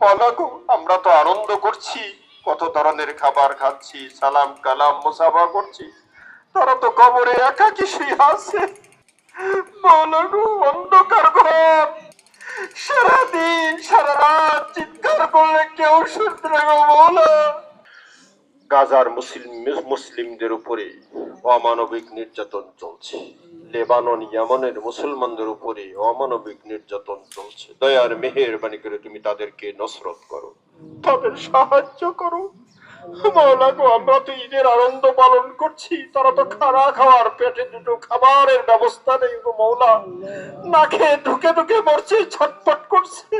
মলাগো আমরা তো আনন্দ করছি। কত ধরনের খাবার খাচ্ছি, সালাম কালাম মুসাফা করছি। তারা তো কবরে একাকি শুয়ে আছে। মলাগো অন্ধকার ঘর। সারাদিন সারা রাত চিৎকার করলে কেউ শুনতে গো গাজার মুসলিম মুসলিমদের উপরে অমানবিক নির্যাতন চলছে। লেবানন, ইয়ামনের মুসলমানদের উপরে অমানবিক নির্যাতন চলছে। দয়ার মেহেরবানি করে তুমি তাদেরকে নসরত করো। তাদের সাহায্য করো। আমরা তো ঈদের আনন্দ পালন করছি। তারা তো খাওয়ার পেটে দুটো খাবারের ব্যবস্থা নেই মৌলা। না খেয়ে ঢুকে ঢুকে মরছে, ছটফট করছে।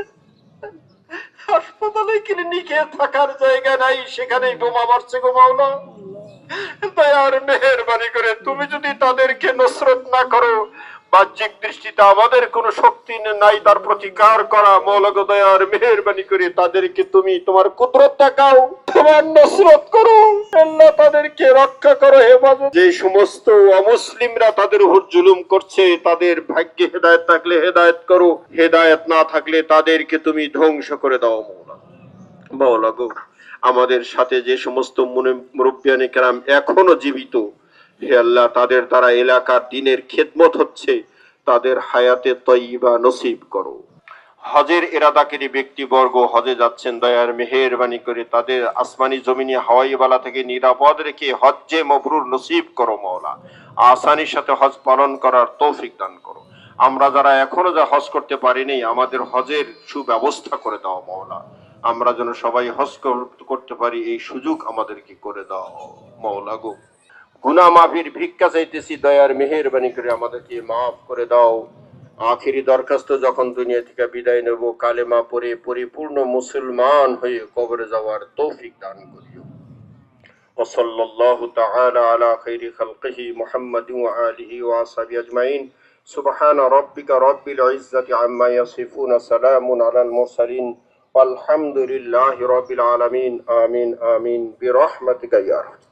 হাসপাতালে ক্লিনিকে থাকার জায়গা নাই, সেখানেই বোমা মারছে গো মাওলা দয়ার মেহেরবানি করে তুমি যদি তাদেরকে নসরত না করো। বাহ্যিক দৃষ্টিতে আমাদের কোনো শক্তি নাই, তার প্রতিকার করা। মৌলগ দয়ার মেহেরবানি করে তাদেরকে তুমি তোমার কুদরত দেখাও, তোমার নসরত করো। আল্লাহ তাদেরকে রক্ষা করো, হেফাজত। যে সমস্ত অমুসলিমরা তাদের উপর জুলুম করছে, তাদের ভাগ্যে হেদায়েত থাকলে হেদায়েত করো। হেদায়েত না থাকলে তাদেরকে তুমি ধ্বংস করে দাও, মৌলা। মাওলা গো, আমাদের সাথে যে সমস্ত মুরব্বিয়ানি কেরাম এখনও জীবিত হে আল্লাহ, তাদের দ্বারা এলাকার দিনের খেদমত হচ্ছে, তাদের হায়াতে তৈবা নসিব করো। হজের এরাদাকারী ব্যক্তিবর্গ হজে যাচ্ছেন, দয়ার মেহেরবানি করে তাদের আসমানি জমিনি হাওয়াইবালা থেকে নিরাপদ রেখে হজ্জে মবরুর নসিব করো মওলা। আসানির সাথে হজ পালন করার তৌফিক দান করো। আমরা যারা এখনও যা হজ করতে পারিনি, আমাদের হজের সুব্যবস্থা করে দাও মওলা। আমরা যেন সবাই হজ কর- করতে পারি, এই সুযোগ আমাদেরকে করে দাও মওলা গো। গুনা মাফির ভিক্ষা চাইতেছি দয়ার মেহেরবানি করে আমাদেরকে মাফ করে দাও আখিরি দরখাস্ত যখন দুনিয়া থেকে বিদায় নেব কালেমা পরে পরিপূর্ণ মুসলমান হয়ে কবরে যাওয়ার তৌফিক দান করিও وصلى الله تعالى على خير خلقه محمد وآله وصحبه أجمعين سبحان ربك رب العزة عما يصفون سلام على المرسلين والحمد لله رب العالمين آمين آمين برحمتك يا أرحم